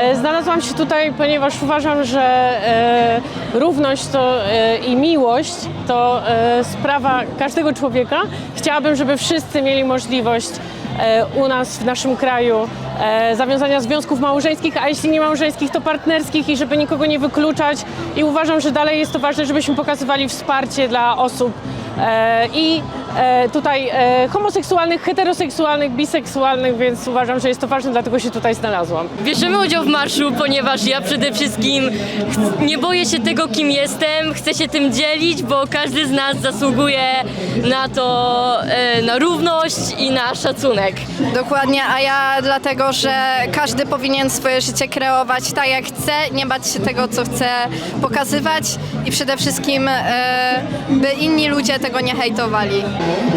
E, Znalazłam się tutaj, ponieważ uważam, że e, równość to, e, i miłość to e, sprawa każdego człowieka. Chciałabym, żeby wszyscy mieli możliwość u nas w naszym kraju e, zawiązania związków małżeńskich, a jeśli nie małżeńskich, to partnerskich i żeby nikogo nie wykluczać. I uważam, że dalej jest to ważne, żebyśmy pokazywali wsparcie dla osób e, i tutaj e, homoseksualnych, heteroseksualnych, biseksualnych, więc uważam, że jest to ważne, dlatego się tutaj znalazłam. Bierzemy udział w marszu, ponieważ ja przede wszystkim nie boję się tego, kim jestem, chcę się tym dzielić, bo każdy z nas zasługuje na to, e, na równość i na szacunek. Dokładnie, a ja dlatego, że każdy powinien swoje życie kreować tak jak chce, nie bać się tego, co chce pokazywać i przede wszystkim, e, by inni ludzie tego nie hejtowali.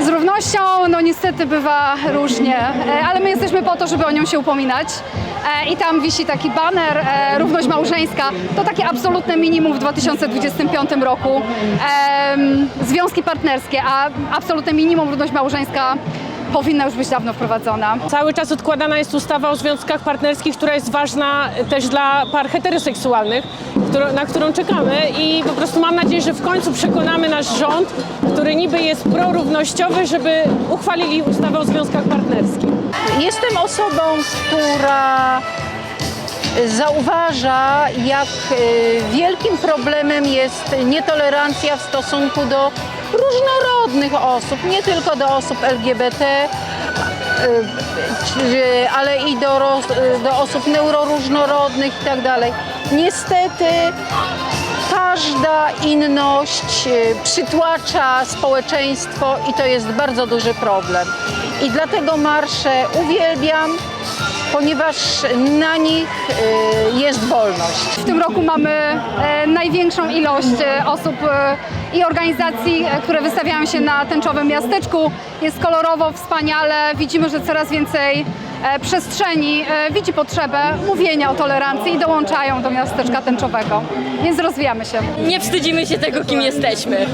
Z równością, no niestety bywa różnie, e, ale my jesteśmy po to, żeby o nią się upominać. E, I tam wisi taki baner, e, równość małżeńska. To takie absolutne minimum w 2025 roku. Związki partnerskie, a absolutne minimum równość małżeńska powinna już być dawno wprowadzona. Cały czas odkładana jest ustawa o związkach partnerskich, która jest ważna też dla par heteroseksualnych, na którą czekamy i po prostu mam nadzieję, że w końcu przekonamy nasz rząd, który niby jest prorównościowy, żeby uchwalili ustawę o związkach partnerskich. Jestem osobą, która zauważa, jak y, wielkim problemem jest nietolerancja w stosunku do różnorodnych osób, nie tylko do osób LGBT, y, ale i do, y, do osób neuroróżnorodnych i tak. Niestety każda inność przytłacza społeczeństwo i to jest bardzo duży problem. I dlatego marsze uwielbiam, ponieważ na nich y, jest wolność. W tym roku mamy e, największą ilość e, osób e, i organizacji, które wystawiają się na tęczowym miasteczku. Jest kolorowo, wspaniale. Widzimy, że coraz więcej przestrzeni widzi potrzebę mówienia o tolerancji i dołączają do miasteczka tęczowego. Więc rozwijamy się. Nie wstydzimy się tego, kim jesteśmy.